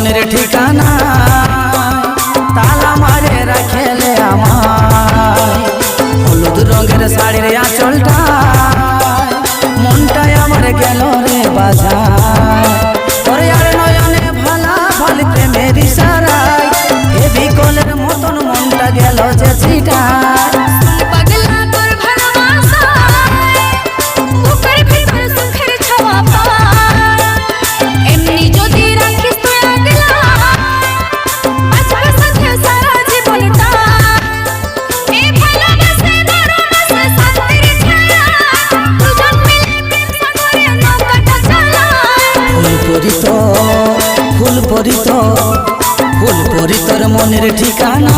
মনের ঠিকানা, তালা মারে রাখেলে আমার। হলুদ রঙের শাড়ির আঁচলটা, মনটাই আমার গেল রে বিকলের মতন মনটা গেল যে পরিত ফুল পরিত ফুল পরিতর মনের ঠিকানা।